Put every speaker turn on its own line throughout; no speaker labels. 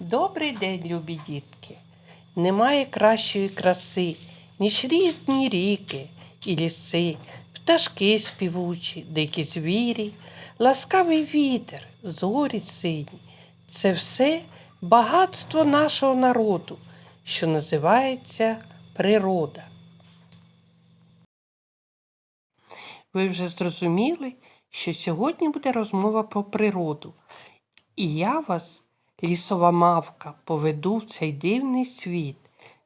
Добрий день, любі дітки. Немає кращої краси, ніж рідні ріки і ліси, пташки співучі, дикі звірі, ласкавий вітер, зорі сині. Це все багатство нашого народу, що називається природа. Ви вже зрозуміли, що сьогодні буде розмова про природу. І я вас, лісова мавка, поведу в цей дивний світ.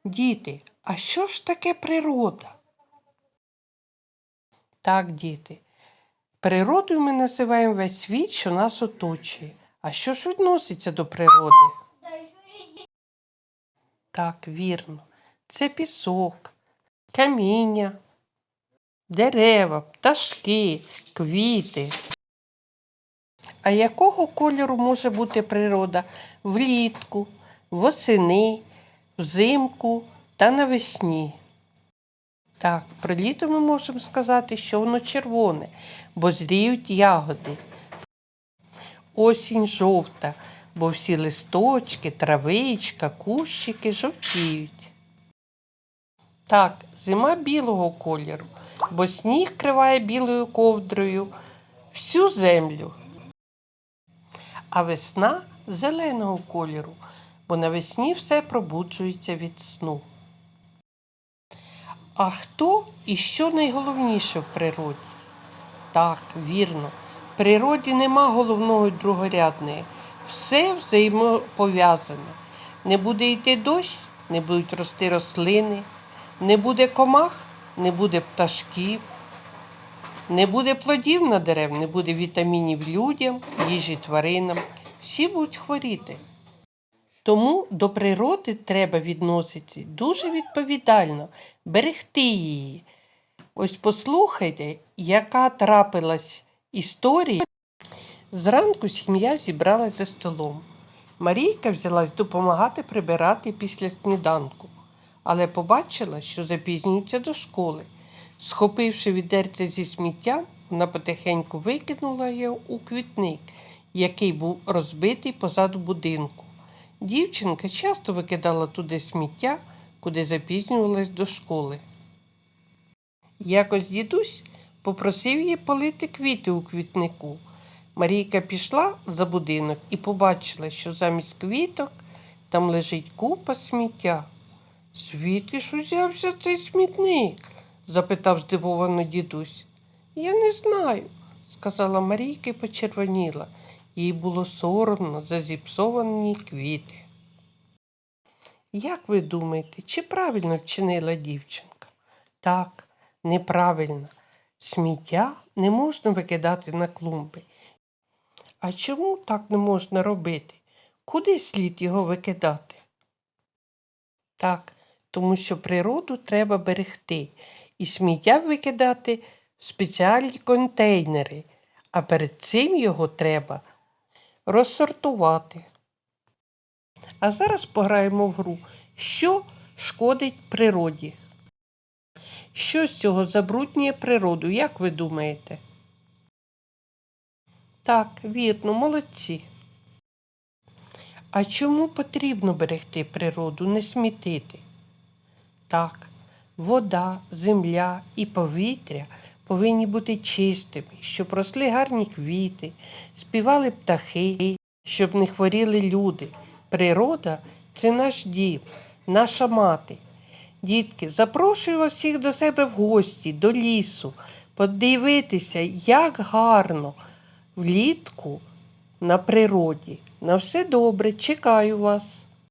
Діти, а що ж таке природа? Так, діти, природою ми називаємо весь світ, що нас оточує. А що ж відноситься до природи? Так, вірно. Це пісок, каміння, дерева, пташки, квіти. А якого кольору може бути природа влітку, восени, взимку та навесні? Так, про літо ми можемо сказати, що воно червоне, бо зріють ягоди. Осінь жовта, бо всі листочки, травичка, кущики жовтіють. Так, зима білого кольору, бо сніг криває білою ковдрою всю землю. А весна зеленого кольору, бо навесні все пробуджується від сну. А хто і що найголовніше в природі? Так, вірно, в природі нема головного і другорядної. Все взаємопов'язане. Не буде йти дощ, не будуть рости рослини, не буде комах, не буде пташків, не буде плодів на дерев, не буде вітамінів людям, їжі тваринам. Всі будуть хворіти. Тому до природи треба відноситися дуже відповідально, берегти її. Ось послухайте, яка трапилась історія. Зранку сім'я зібралась за столом. Марійка взялась допомагати прибирати після сніданку, але побачила, що запізнюється до школи. Схопивши відерце зі сміттям, вона потихеньку викинула його у квітник, який був розбитий позаду будинку. Дівчинка часто викидала туди сміття, куди запізнювалась до школи. Якось дідусь попросив її полити квіти у квітнику. Марійка пішла за будинок і побачила, що замість квіток там лежить купа сміття. Звідки ж узявся цей смітник? Запитав здивовано дідусь. Я не знаю, сказала Марійка і почервоніла. Їй було соромно за зіпсовані квіти. Як ви думаєте, чи правильно вчинила дівчинка? Так, неправильно. Сміття не можна викидати на клумби. А чому так не можна робити? Куди слід його викидати? Так, тому що природу треба берегти і сміття викидати в спеціальні контейнери, а перед цим його треба розсортувати. А зараз пограємо в гру, що шкодить природі. Що з цього забруднює природу, як ви думаєте? Так, вірно, молодці. А чому потрібно берегти природу, не смітити? Так, вода, земля і повітря повинні бути чистими, щоб росли гарні квіти, співали птахи, щоб не хворіли люди. Природа це наш дім, наша мати. Дітки, запрошую вас всіх до себе в гості, до лісу, подивитися, як гарно влітку на природі. На все добре, чекаю вас.